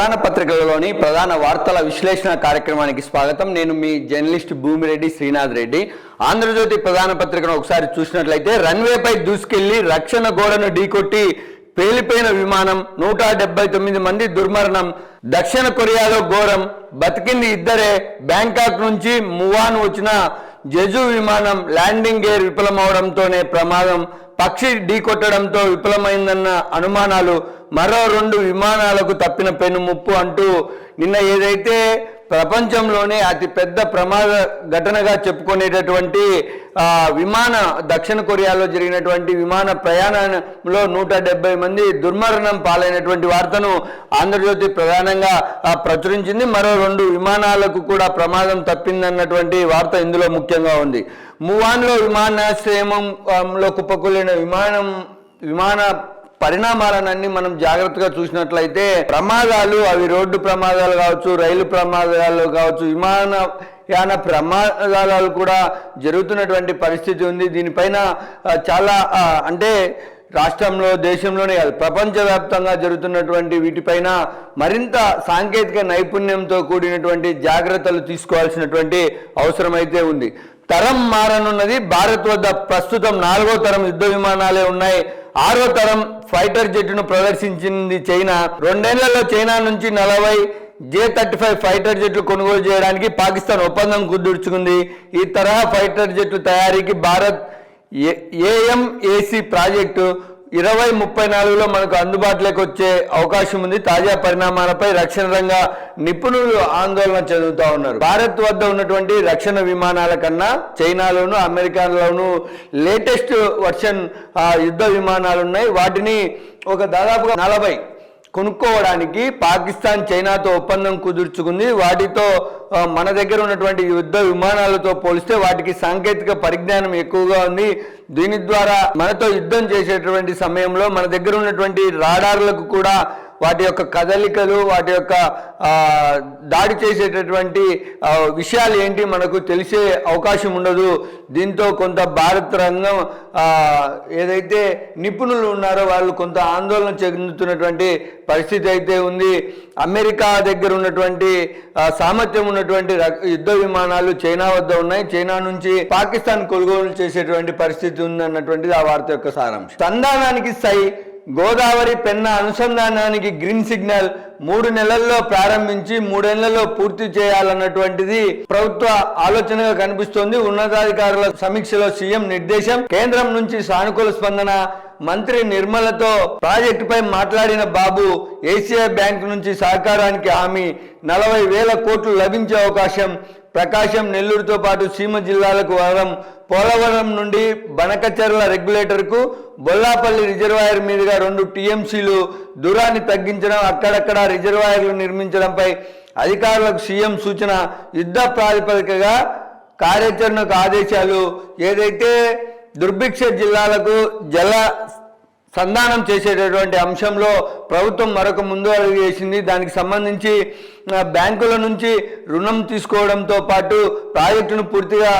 ప్రధాన పత్రికలలోని ప్రధాన వార్తల విశ్లేషణ కార్యక్రమానికి స్వాగతం. నేను మీ జర్నలిస్ట్ భూమిరెడ్డి శ్రీనాథ్ రెడ్డి. ఆంధ్రజ్యోతి ప్రధాన పత్రికను ఒకసారి చూసినట్లయితే రన్వేపై దూసుకెళ్ళి రక్షణ గోడను ఢీకొట్టి పేలిపోయిన విమానం నూట డెబ్బై తొమ్మిది మంది దుర్మరణం దక్షిణ కొరియాలో ఘోరం బతికింది ఇద్దరే బ్యాంకాక్ నుంచి మువాన్ వచ్చిన జెజు విమానం ల్యాండింగ్ గేర్ విఫలమవడంతోనే ప్రమాదం పక్షి ఢీకొట్టడంతో విఫలమైందన్న అనుమానాలు మరో రెండు విమానాలకు తప్పిన పెను ముప్పు అంటూ నిన్న ఏదైతే ప్రపంచంలోనే అతి పెద్ద ప్రమాద ఘటనగా చెప్పుకునేటటువంటి విమాన దక్షిణ కొరియాలో జరిగినటువంటి విమాన ప్రయాణంలో నూట డెబ్బై మంది దుర్మరణం పాలైనటువంటి వార్తను ఆంధ్రజ్యోతి ప్రధానంగా ప్రచురించింది. మరో రెండు విమానాలకు కూడా ప్రమాదం తప్పిందన్నటువంటి వార్త ఇందులో ముఖ్యంగా ఉంది. మువాన్లో విమానాశ్రయంలో కుప్పకూలిన విమానం విమాన పరిణామాలన్నీ మనం జాగ్రత్తగా చూసినట్లయితే ప్రమాదాలు అవి రోడ్డు ప్రమాదాలు కావచ్చు రైలు ప్రమాదాలు కావచ్చు విమాన యాన ప్రమాదాలు కూడా జరుగుతున్నటువంటి పరిస్థితి ఉంది. దీనిపైన చాలా అంటే రాష్ట్రంలో దేశంలోనే కాదు ప్రపంచవ్యాప్తంగా జరుగుతున్నటువంటి వీటిపైన మరింత సాంకేతిక నైపుణ్యంతో కూడినటువంటి జాగ్రత్తలు తీసుకోవాల్సినటువంటి అవసరం అయితే ఉంది. తరం మారనున్నది. భారత్ వద్ద ప్రస్తుతం నాలుగో తరం యుద్ధ విమానాలే ఉన్నాయి. ఆరో తరం ఫైటర్ జెట్ను ప్రదర్శించింది చైనా. రెండేళ్ళలో చైనా నుంచి నలభై జే థర్టీ ఫైవ్ ఫైటర్ జెట్లు కొనుగోలు చేయడానికి పాకిస్తాన్ ఒప్పందం కుదుర్చుకుంది ఈ తరహా ఫైటర్ జెట్లు తయారీకి భారత్ ఏఎంఏసి ప్రాజెక్టు ఇరవై ముప్పై నాలుగులో మనకు అందుబాటులోకి వచ్చే అవకాశం ఉంది. తాజా పరిణామాలపై రక్షణ రంగ నిపుణులు ఆందోళన చెందుతా ఉన్నారు. భారత్ వద్ద ఉన్నటువంటి రక్షణ విమానాల కన్నా చైనాలోను అమెరికాలోను లేటెస్ట్ వర్షన్ యుద్ధ విమానాలు ఉన్నాయి వాటిని ఒక దాదాపుగా నలభై కొనుక్కోవడానికి పాకిస్తాన్ చైనాతో ఒప్పందం కుదుర్చుకుంది. వాటితో మన దగ్గర ఉన్నటువంటి యుద్ధ విమానాలతో పోలిస్తే వాటికి సాంకేతిక పరిజ్ఞానం ఎక్కువగా ఉంది. దీని ద్వారా మనతో యుద్ధం చేసేటువంటి సమయంలో మన దగ్గర ఉన్నటువంటి రాడార్లకు కూడా వాటి యొక్క కదలికలు వాటి యొక్క దాడి చేసేటటువంటి విషయాలు ఏంటి మనకు తెలిసే అవకాశం ఉండదు. దీంతో కొంత భారత రంగం ఏదైతే నిపుణులు ఉన్నారో వాళ్ళు కొంత ఆందోళన చెందుతున్నటువంటి పరిస్థితి అయితే ఉంది. అమెరికా దగ్గర ఉన్నటువంటి సామర్థ్యం ఉన్నటువంటి యుద్ధ విమానాలు చైనా వద్ద ఉన్నాయి. చైనా నుంచి పాకిస్తాన్ కొనుగోలు చేసేటువంటి పరిస్థితి ఉంది అన్నటువంటిది ఆ వార్త యొక్క సారాంశం. సంధానానికి సై గోదావరి పెన్న అనుసంధానానికి గ్రీన్ సిగ్నల్ మూడు నెలల్లో ప్రారంభించి మూడేళ్ళలో పూర్తి చేయాలన్నటువంటిది ప్రభుత్వ ఆలోచనగా కనిపిస్తోంది. ఉన్నతాధికారుల సమీక్షలో సీఎం నిర్దేశం కేంద్రం నుంచి సానుకూల స్పందన మంత్రి నిర్మలతో ప్రాజెక్టుపై మాట్లాడిన బాబు ఏసీఐ బ్యాంక్ నుంచి సహకారానికి హామీ నలభై వేల కోట్లు లభించే అవకాశం ప్రకాశం నెల్లూరుతో పాటు సీమ జిల్లాలకు వరం పోలవరం నుండి బనకచెర్ల రెగ్యులేటర్కు బొల్లాపల్లి రిజర్వాయర్ మీదుగా రెండు టీఎంసీలు దూరాన్ని తగ్గించడం అక్కడక్కడ రిజర్వాయర్లు నిర్మించడంపై అధికారులకు సీఎం సూచన యుద్ధ ప్రాతిపదికగా కార్యాచరణకు ఆదేశాలు ఏదైతే దుర్భిక్ష జిల్లాలకు జల సంధానం చేసేటటువంటి అంశంలో ప్రభుత్వం మరొక ముందు అడుగు వేసింది. దానికి సంబంధించి బ్యాంకుల నుంచి రుణం తీసుకోవడంతో పాటు ప్రాజెక్టును పూర్తిగా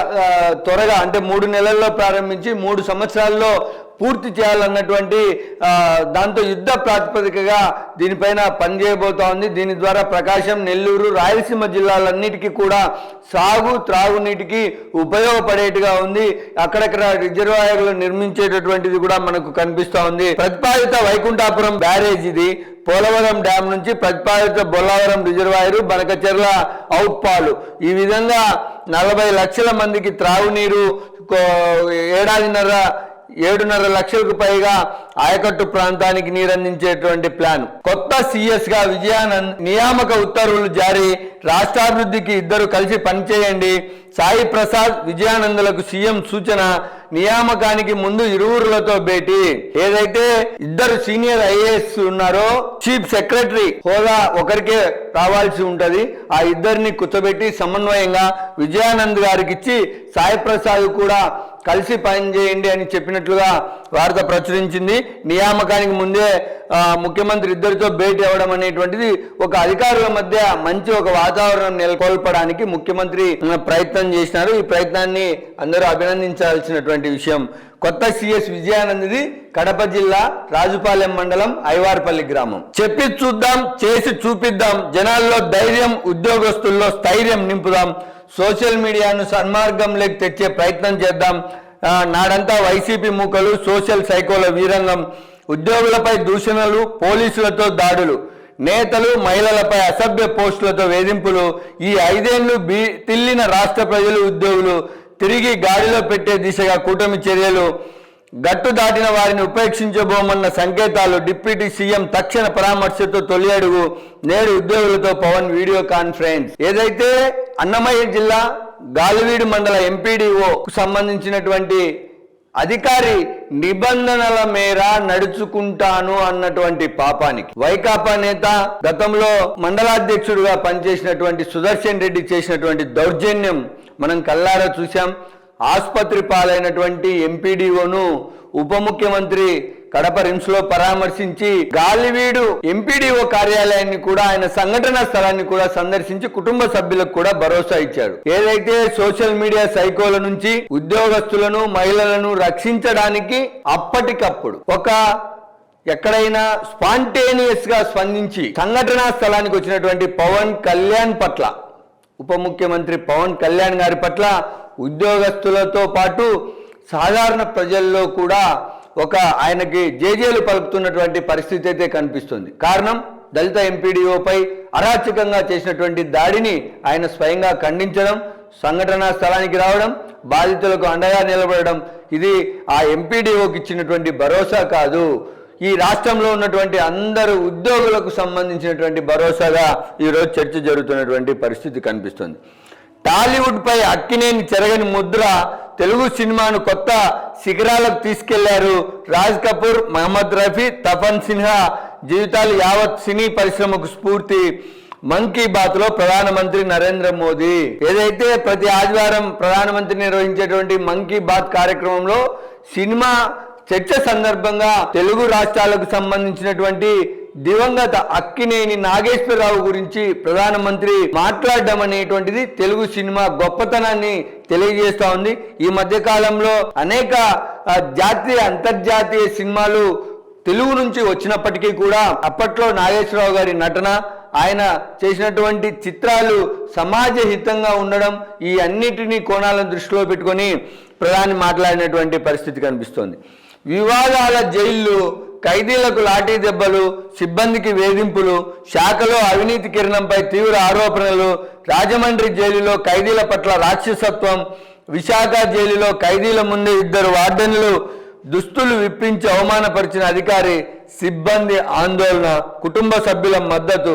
త్వరగా అంటే మూడు నెలల్లో ప్రారంభించి మూడు సంవత్సరాల్లో పూర్తి చేయాలన్నటువంటి దాంతో యుద్ధ ప్రాతిపదికగా దీనిపైన పనిచేయబోతా ఉంది దీని ద్వారా ప్రకాశం నెల్లూరు రాయలసీమ జిల్లాలన్నిటికీ కూడా సాగు త్రాగునీటికి ఉపయోగపడేట్టుగా ఉంది. అక్కడక్కడ రిజర్వాయర్లు నిర్మించేటటువంటిది కూడా మనకు కనిపిస్తూ ఉంది. ప్రతిపాదిత వైకుంఠాపురం బ్యారేజ్ ఇది. పోలవరం డ్యాం నుంచి ప్రతిపాదిత బొల్లవరం రిజర్వాయర్ బనకచెర్ల అవుట్పాలు ఈ విధంగా నలభై లక్షల మందికి త్రాగునీరు కో- ఏడాదిన్నర ఏడున్నర లక్షలకు పైగా ఆయకట్టు ప్రాంతానికి నీరందించేటువంటి ప్లాన్. కొత్త సిఎస్గా విజయానంద్ నియామక ఉత్తర్వులు జారీ. రాష్ట్రాభివృద్ధికి ఇద్దరు కలిసి పనిచేయండి. సాయి ప్రసాద్ విజయానందులకు సీఎం సూచన. నియామకానికి ముందు ఇరువురులతో భేటీ. ఏదైతే ఇద్దరు సీనియర్ ఐఏఎస్ ఉన్నారో చీఫ్ సెక్రటరీ హోదా ఒకరికే రావాల్సి ఉంటది. ఆ ఇద్దరిని కూర్చోబెట్టి సమన్వయంగా విజయానంద్ గారికి ఇచ్చి సాయి ప్రసాద్ కూడా కలిసి పనిచేయండి అని చెప్పినట్లుగా వార్త ప్రచురించింది. నియామకానికి ముందే ముఖ్యమంత్రి ఇద్దరితో భేటీ అవ్వడం అనేటువంటిది ఒక అధికారుల మధ్య మంచి ఒక వాతావరణం నెలకొల్పడానికి ముఖ్యమంత్రి ప్రయత్నం చేసినారు. ఈ ప్రయత్నాన్ని అందరూ అభినందించాల్సినటువంటి విషయం. కొత్త సిఎస్ విజయానందిది కడప జిల్లా రాజుపాలెం మండలం ఐవార్పల్లి గ్రామం. చెప్పి చూద్దాం చేసి చూపిద్దాం. జనాల్లో ధైర్యం ఉద్యోగస్తుల్లో స్థైర్యం నింపుదాం. సోషల్ మీడియాను సన్మార్గంలోకి తెచ్చే ప్రయత్నం చేద్దాం. నాడంతా వైసీపీ మూకలు సోషల్ సైకోల వీరంగం. ఉద్యోగులపై దూషణలు పోలీసులతో దాడులు. నేతలు మహిళలపై అసభ్య పోస్టులతో వేధింపులు. ఈ ఐదేళ్ళు బీ తిల్లిన రాష్ట్ర ప్రజలు ఉద్యోగులు తిరిగి గాడిలో పెట్టే దిశగా కూటమి చర్యలు. గట్టు దాటిన వారిని ఉపేక్షించబోమన్న సంకేతాలు డిప్యూటీ సీఎం తక్షణ పరామర్శతో తొలి అడుగు నేడు ఉద్యోగులతో పవన్ వీడియో కాన్ఫరెన్స్. ఏదైతే అన్నమయ్య జిల్లా గాలివీడు మండల ఎంపీడీఓ సంబంధించినటువంటి అధికారి నిబంధనల మేర నడుచుకుంటాను అన్నటువంటి పాపానికి. వైకాపా నేత గతంలో మండలాధ్యక్షుడిగా పనిచేసినటువంటి సుదర్శన్ రెడ్డి చేసినటువంటి దౌర్జన్యం మనం కల్లారా చూశాం. ఆసుపత్రి పాలైనటువంటి ఎంపీడీఓను ఉప ముఖ్యమంత్రి కడప రిమ్స్లో పరామర్శించి గాలివీడు ఎంపీడీఓ కార్యాలయాన్ని కూడా ఆయన సంఘటనా స్థలాన్ని కూడా సందర్శించి కుటుంబ సభ్యులకు కూడా భరోసా ఇచ్చాడు. ఏదైతే సోషల్ మీడియా సైకోల నుంచి ఉద్యోగస్తులను మహిళలను రక్షించడానికి అప్పటికప్పుడు ఒక ఎక్కడైనా స్పాంటేనియస్గా స్పందించి సంఘటనా స్థలానికి వచ్చినటువంటి పవన్ కళ్యాణ్ పట్ల ఉప ముఖ్యమంత్రి పవన్ కళ్యాణ్ గారి పట్ల ఉద్యోగస్తులతో పాటు సాధారణ ప్రజల్లో కూడా ఒక ఆయనకి జేజేలు పలుకుతున్నటువంటి పరిస్థితి అయితే కనిపిస్తుంది. కారణం దళిత ఎంపీడీఓపై అరాచకంగా చేసినటువంటి దాడిని ఆయన స్వయంగా ఖండించడం సంఘటనా స్థలానికి రావడం బాధితులకు అండగా నిలబడడం ఇది ఆ ఎంపీడీఓకి ఇచ్చినటువంటి భరోసా కాదు. ఈ రాష్ట్రంలో ఉన్నటువంటి అందరు ఉద్యోగులకు సంబంధించినటువంటి భరోసాగా ఈరోజు చర్చ జరుగుతున్నటువంటి పరిస్థితి కనిపిస్తుంది. టాలీవుడ్పై అక్కినేని చెరగని ముద్ర తెలుగు సినిమాను కొత్త శిఖరాలకు తీసుకెళ్ళారు. రాజ్ కపూర్ మహమ్మద్ రఫీ తపన్ సిన్హా జీవితాలు యావత్ సినీ పరిశ్రమకు స్ఫూర్తి. మన్ కీ బాత్లో ప్రధానమంత్రి నరేంద్ర మోదీ. ఏదైతే ప్రతి ఆదివారం ప్రధానమంత్రి నిర్వహించేటువంటి మన్ కీ బాత్ కార్యక్రమంలో సినిమా చర్చ సందర్భంగా తెలుగు రాష్ట్రాలకు సంబంధించినటువంటి దివంగత అక్కినేని నాగేశ్వరరావు గురించి ప్రధానమంత్రి మాట్లాడడం అనేటువంటిది తెలుగు సినిమా గొప్పతనాన్ని తెలియజేస్తా ఉంది. ఈ మధ్య కాలంలో అనేక జాతీయ అంతర్జాతీయ సినిమాలు తెలుగు నుంచి వచ్చినప్పటికీ కూడా అప్పట్లో నాగేశ్వరరావు గారి నటన ఆయన చేసినటువంటి చిత్రాలు సమాజ హితంగా ఉండడం ఈ అన్నిటినీ కోణాలను దృష్టిలో పెట్టుకొని ప్రధాని మాట్లాడినటువంటి పరిస్థితి కనిపిస్తోంది. వివాదాల జైళ్ళు ఖైదీలకు లాఠీ దెబ్బలు సిబ్బందికి వేధింపులు శాఖలో అవినీతి కిరణంపై తీవ్ర ఆరోపణలు రాజమండ్రి జైలులో ఖైదీల పట్ల రాక్షసత్వం విశాఖ జైలులో ఖైదీల ముందే ఇద్దరు వార్డెన్లు దుస్తులు విప్పించి అవమానపరిచిన అధికారి సిబ్బంది ఆందోళన కుటుంబ సభ్యుల మద్దతు.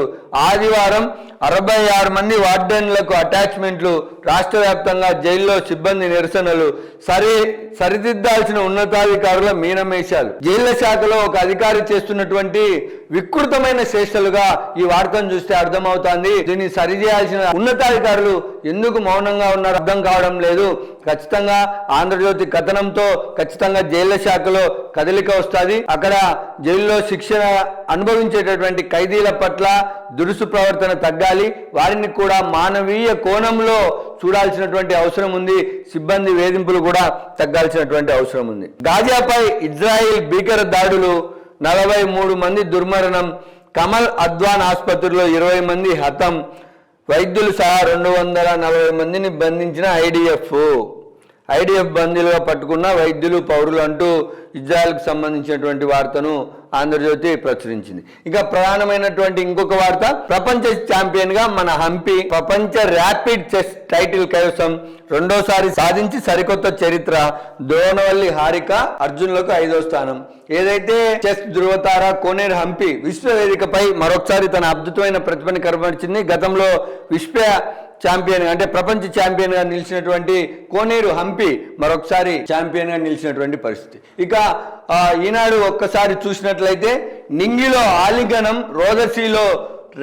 ఆదివారం అరవై ఆరు మంది వార్డెన్లకు అటాచ్మెంట్లు. రాష్ట్ర వ్యాప్తంగా జైల్లో సిబ్బంది నిరసనలు. సరి సరిదిద్దాల్సిన ఉన్నతాధికారుల మీనమేషాలు జైళ్ళ శాఖలో ఒక అధికారి చేస్తున్నటువంటి వికృతమైన చేష్టలుగా ఈ వార్తను చూస్తే అర్థమవుతోంది. దీన్ని సరిచేయాల్సిన ఉన్నతాధికారులు ఎందుకు మౌనంగా ఉన్నారో అర్థం కావడం లేదు. ఖచ్చితంగా ఆంధ్రజ్యోతి కథనంతో ఖచ్చితంగా జైళ్ళ శాఖలో కదలిక వస్తుంది. అక్కడ జైల్లో శిక్షణ అనుభవించేటటువంటి ఖైదీల పట్ల దురుసు ప్రవర్తన తగ్గాలి. వారిని కూడా మానవీయ కోణంలో చూడాల్సినటువంటి అవసరం ఉంది. సిబ్బంది వేధింపులు కూడా తగ్గాల్సినటువంటి అవసరం ఉంది. గాజాపై ఇజ్రాయిల్ భీకర దాడులు నలభై మూడు మంది దుర్మరణం కమల్ అద్వాన్ ఆసుపత్రిలో ఇరవై మంది హతం వైద్యులు సహా రెండు వందల నలభై మందిని బంధించిన ఐడిఎఫ్. ఐడిఎఫ్ బందీలుగా పట్టుకున్న వైద్యులు పౌరులు అంటూ ఇజ్రాయెల్కి సంబంధించినటువంటి వార్తను ఆంధ్రజ్యోతి ప్రచురించింది. ఇక ప్రధానమైనటువంటి ఇంకొక వార్త ప్రపంచ ఛాంపియన్గా మన హంపి ప్రపంచ ర్యాపిడ్ చెస్ టైటిల్ కైవసం రెండోసారి సాధించి సరికొత్త చరిత్ర దోనవల్లి హారిక అర్జున్లకు ఐదో స్థానం. ఏదైతే చెస్ ధృవతార కోనేరు హంపి విశ్వ వేదికపై మరొకసారి తన అద్భుతమైన ప్రతిభని కనబరిచింది గతంలో విశ్వ ఛాంపియన్ అంటే ప్రపంచ ఛాంపియన్గా నిలిచినటువంటి కోనేరు హంపి మరొకసారి ఛాంపియన్గా నిలిచినటువంటి పరిస్థితి. ఇక ఈనాడు ఒక్కసారి చూసినట్లయితే నింగిలో ఆలింగనం రోదసీలో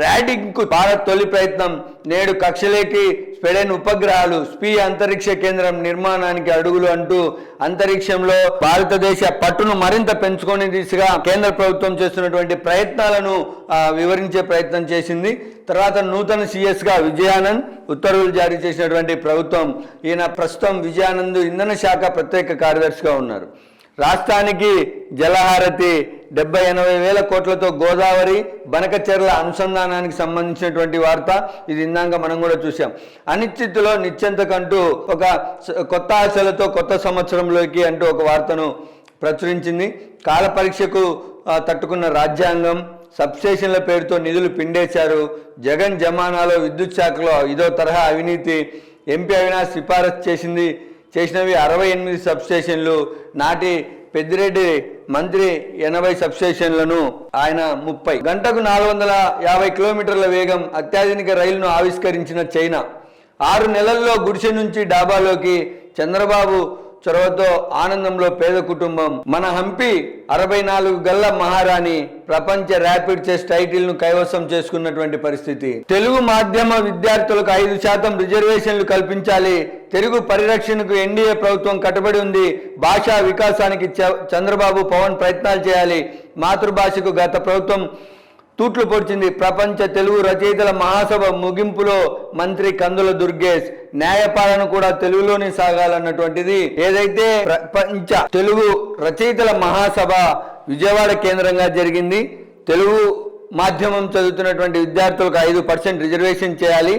ర్యాడింగ్కు భారత్ తొలి ప్రయత్నం. నేడు కక్షలేకి స్పెడెన్ ఉపగ్రహాలు స్పీ అంతరిక్ష కేంద్రం నిర్మాణానికి అడుగులు అంటూ అంతరిక్షంలో భారతదేశ పట్టును మరింత పెంచుకునే దిశగా కేంద్ర ప్రభుత్వం చేస్తున్నటువంటి ప్రయత్నాలను వివరించే ప్రయత్నం చేసింది. తర్వాత నూతన సిఎస్గా విజయానంద్ ఉత్తర్వులు జారీ చేసినటువంటి ప్రభుత్వం. ఈయన ప్రస్తుతం విజయానంద్ ఇంధన శాఖ ప్రత్యేక కార్యదర్శిగా ఉన్నారు. రాష్ట్రానికి జలహారతి డెబ్బై ఎనభై వేల కోట్లతో గోదావరి బనకచెర్ల అనుసంధానానికి సంబంధించినటువంటి వార్త ఇది ఇందాక మనం కూడా చూసాం అనిశ్చితిలో నిశ్చింతకంటూ ఒక కొత్త ఆశలతో కొత్త సంవత్సరంలోకి అంటూ ఒక వార్తను ప్రచురించింది. కాల పరీక్షకు తట్టుకున్న రాజ్యాంగం సబ్స్టేషన్ల పేరుతో నిధులు పిండేశారు. జగన్ జమానాలో విద్యుత్ శాఖలో ఇదో తరహా అవినీతి ఎంపీ అవినాష్ సిఫారసు చేసింది. చేసినవి అరవై ఎనిమిది సబ్స్టేషన్లు. నాటి పెద్దిరెడ్డి మంత్రి ఎనభై సబ్స్టేషన్లను ఆయన ముప్పై. గంటకు నాలుగు వందల యాభై కిలోమీటర్ల వేగం అత్యాధునిక రైలును ఆవిష్కరించిన చైనా. ఆరు నెలల్లో గుడిసె నుంచి డాబాలోకి చంద్రబాబు చొరవతో ఆనందంలో పేద కుటుంబం. మన హంపి అరవై నాలుగు గల్ల మహారాణి ప్రపంచ ర్యాపిడ్ చెస్ టైటిల్ను కైవసం చేసుకున్నటువంటి పరిస్థితి. తెలుగు మాధ్యమ విద్యార్థులకు ఐదు శాతం రిజర్వేషన్లు కల్పించాలి. తెలుగు పరిరక్షణకు ఎన్డీఏ ప్రభుత్వం కట్టుబడి ఉంది. భాషా వికాసానికి చ- చంద్రబాబు పవన్ ప్రయత్నాలు చేయాలి. మాతృభాషకు గత ప్రభుత్వం తూట్లు పొడిచింది ప్రపంచ తెలుగు రచయితల మహాసభ ముగింపులో మంత్రి కందుల దుర్గేష్. న్యాయపాలన కూడా తెలుగులోనే సాగాలన్నటువంటిది. ఏదైతే ప్రపంచ తెలుగు రచయితల మహాసభ విజయవాడ కేంద్రంగా జరిగింది తెలుగు మాధ్యమం చదువుతున్నటువంటి విద్యార్థులకు ఐదు పర్సెంట్ రిజర్వేషన్ చేయాలి.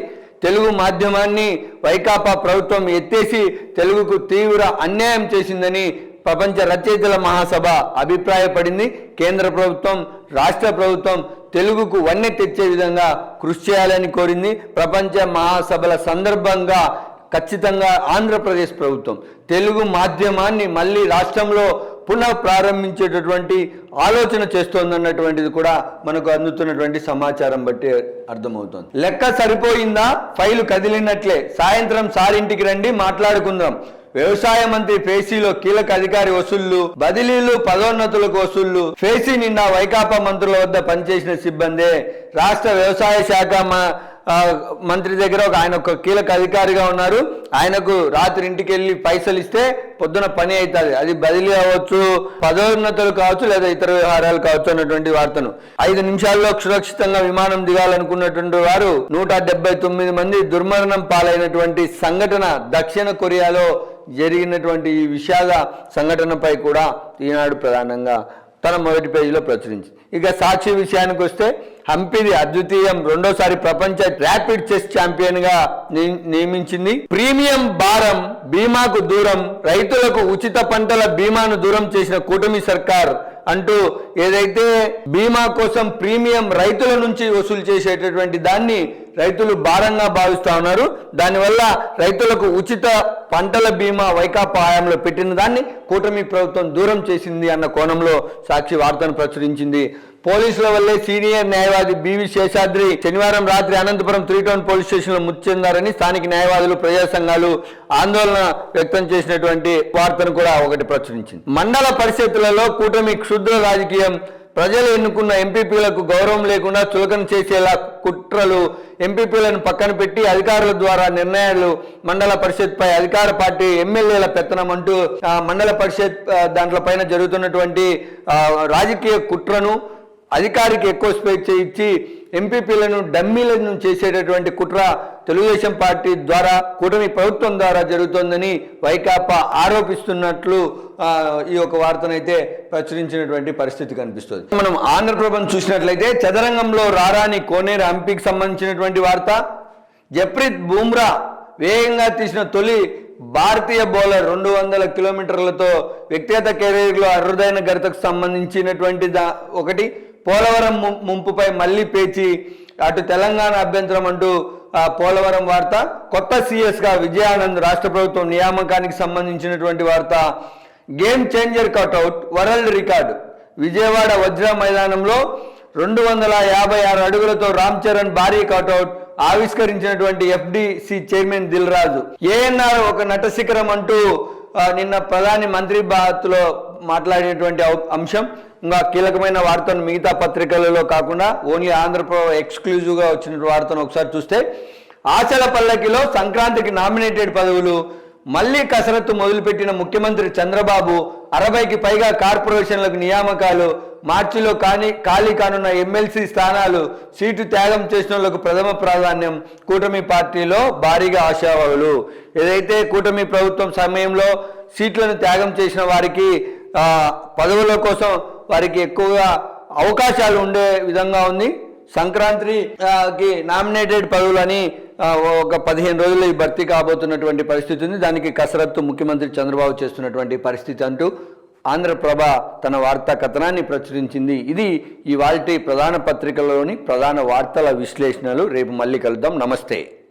తెలుగు మాధ్యమాన్ని వైకాపా ప్రభుత్వం ఎత్తేసి తెలుగుకు తీవ్ర అన్యాయం చేసిందని ప్రపంచ రచయితల మహాసభ అభిప్రాయపడింది. కేంద్ర ప్రభుత్వం రాష్ట్ర ప్రభుత్వం తెలుగుకు వన్నె తెచ్చే విధంగా కృషి చేయాలని కోరింది. ప్రపంచ మహాసభల సందర్భంగా ఖచ్చితంగా ఆంధ్రప్రదేశ్ ప్రభుత్వం. తెలుగు మాధ్యమాన్ని మళ్ళీ రాష్ట్రంలో పునః ప్రారంభించేటటువంటి ఆలోచన చేస్తోందన్నటువంటిది కూడా మనకు అందుతున్నటువంటి సమాచారం బట్టి అర్థమవుతోంది. లెక్క సరిపోయిందా? ఫైలు కదిలినట్లే. సాయంత్రం సారింటికి రండి మాట్లాడుకుందాం. వ్యవసాయ మంత్రి ఫేసీలో కీలక అధికారి వసూళ్ళు బదిలీలు పదోన్నతులకు వసూళ్ళు ఫేసీ నిండా వైకాపా మంత్రుల వద్ద పనిచేసిన సిబ్బందే. రాష్ట్ర వ్యవసాయ శాఖ మ- మంత్రి దగ్గర ఒక ఆయన ఒక కీలక అధికారిగా ఉన్నారు. ఆయనకు రాత్రి ఇంటికి వెళ్ళి పైసలు ఇస్తే పొద్దున పని అవుతుంది అది బదిలీ అవ్వచ్చు పదోన్నతులు కావచ్చు లేదా ఇతర వ్యవహారాలు కావచ్చు అన్నటువంటి వార్తను. ఐదు నిమిషాల్లో సురక్షితంగా విమానం దిగాలనుకున్నటువంటి వారు నూట డెబ్బై తొమ్మిది మంది దుర్మరణం పాలైనటువంటి సంఘటన దక్షిణ కొరియాలో జరిగినటువంటి ఈ విషాద సంఘటనపై కూడా ఈనాడు ప్రధానంగా తన మొదటి పేజీలో ప్రచురించింది. ఇక సాక్షి విషయానికి వస్తే హంపిది అద్వితీయం రెండోసారి ప్రపంచ ర్యాపిడ్ చెస్ ఛాంపియన్గా ని- నియమించింది. ప్రీమియం భారం బీమాకు దూరం రైతులకు ఉచిత పంటల బీమాను దూరం చేసిన కూటమి సర్కార్ అంటూ ఏదైతే బీమా కోసం ప్రీమియం రైతుల నుంచి వసూలు చేసేటటువంటి దాన్ని రైతులు భారంగా భావిస్తూ ఉన్నారు. దానివల్ల రైతులకు ఉచిత పంటల బీమా వైకాపా హయాంలో పెట్టిన దాన్ని కూటమి ప్రభుత్వం దూరం చేసింది అన్న కోణంలో సాక్షి వార్తను ప్రచురించింది. పోలీసుల వల్లే సీనియర్ న్యాయవాది బివి శేషాద్రి శనివారం రాత్రి అనంతపురం త్రీ టౌన్ పోలీస్ స్టేషన్లో మృతి చెందారని స్థానిక న్యాయవాదులు ప్రజా సంఘాలు ఆందోళన వ్యక్తం చేసినటువంటి వార్తను కూడా ఒకటి ప్రచురించింది. మండల పరిషత్తులలో కూటమి క్షుద్ర రాజకీయం ప్రజలు ఎన్నుకున్న ఎంపీపీలకు గౌరవం లేకుండా చులకన చేసేలా కుట్రలు ఎంపీపీలను పక్కన పెట్టి అధికారుల ద్వారా నిర్ణయాలు మండల పరిషత్పై అధికార పార్టీ ఎమ్మెల్యేల పెత్తనం అంటూ మండల పరిషత్ దాంట్లో పైన జరుగుతున్నటువంటి రాజకీయ కుట్రను అధికారికి ఎక్కువ స్వేచ్ఛ ఇచ్చి ఎంపీపీలను డమ్మీలను చేసేటటువంటి కుట్ర తెలుగుదేశం పార్టీ ద్వారా కూటమి ప్రభుత్వం ద్వారా జరుగుతోందని వైకాపా ఆరోపిస్తున్నట్లు ఈ యొక్క వార్తనైతే ప్రచురించినటువంటి పరిస్థితి కనిపిస్తుంది. మనం ఆంధ్రప్రభను చూసినట్లయితే చదరంగంలో రారాని కోనేరు హంపీకి సంబంధించినటువంటి వార్త జప్రీత్ బూమ్రా వేగంగా తీసిన తొలి భారతీయ బౌలర్ రెండు వందల కిలోమీటర్లతో వ్యక్తిగత కెరీర్లో అరుదైన గరితకు సంబంధించినటువంటి దా ఒకటి పోలవరం ముంపుపై మళ్ళీ పేచి అటు తెలంగాణ అభ్యంతరం అంటూ పోలవరం వార్త కొత్త సీఎస్గా విజయానంద్ రాష్ట్ర ప్రభుత్వం నియామకానికి సంబంధించినటువంటి వార్త. Game changer cutout world record. Vijayawada Vajra మైదానంలో రెండు వందల యాభై ఆరు అడుగులతో రామ్ చరణ్ భారీ cutout ఆవిష్కరించినటువంటి FDC chairman Dil Raju ANR ఒక నట శిఖరం అంటూ నిన్న ప్రధాని మంత్రి బాత్లో మాట్లాడేటువంటి అవ- అంశం. ఇంకా కీలకమైన వార్తను మిగతా పత్రికలలో కాకుండా ఓన్లీ ఆంధ్రప్రభ ఎక్స్క్లూజివ్గా వచ్చిన వార్తను ఒకసారి చూస్తే ఆచల పల్లకిలో సంక్రాంతికి నామినేటెడ్ పదవులు మళ్ళీ కసరత్తు మొదలుపెట్టిన ముఖ్యమంత్రి చంద్రబాబు అరవైకి పైగా కార్పొరేషన్లకు నియామకాలు మార్చిలో కాని ఖాళీ కానున్న ఎమ్మెల్సీ స్థానాలు సీటు త్యాగం చేసిన వాళ్ళకు ప్రథమ ప్రాధాన్యం కూటమి పార్టీలో భారీగా ఆశావాహులు ఏదైతే కూటమి ప్రభుత్వం సమయంలో సీట్లను త్యాగం చేసిన వారికి పదవుల కోసం వారికి ఎక్కువగా అవకాశాలు ఉండే విధంగా ఉంది. సంక్రాంతికి నామినేటెడ్ పదవులని ఒక పదిహేను రోజుల్లో ఈ భర్తీ కాబోతున్నటువంటి పరిస్థితి ఉంది. దానికి కసరత్తు ముఖ్యమంత్రి చంద్రబాబు చేస్తున్నటువంటి పరిస్థితి అంటూ ఆంధ్రప్రభ తన వార్తా కథనాన్ని ప్రచురించింది. ఇది ఈ వాల్టి ప్రధాన పత్రికలోని ప్రధాన వార్తల విశ్లేషణలు. రేపు మళ్ళీ కలుద్దాం. నమస్తే.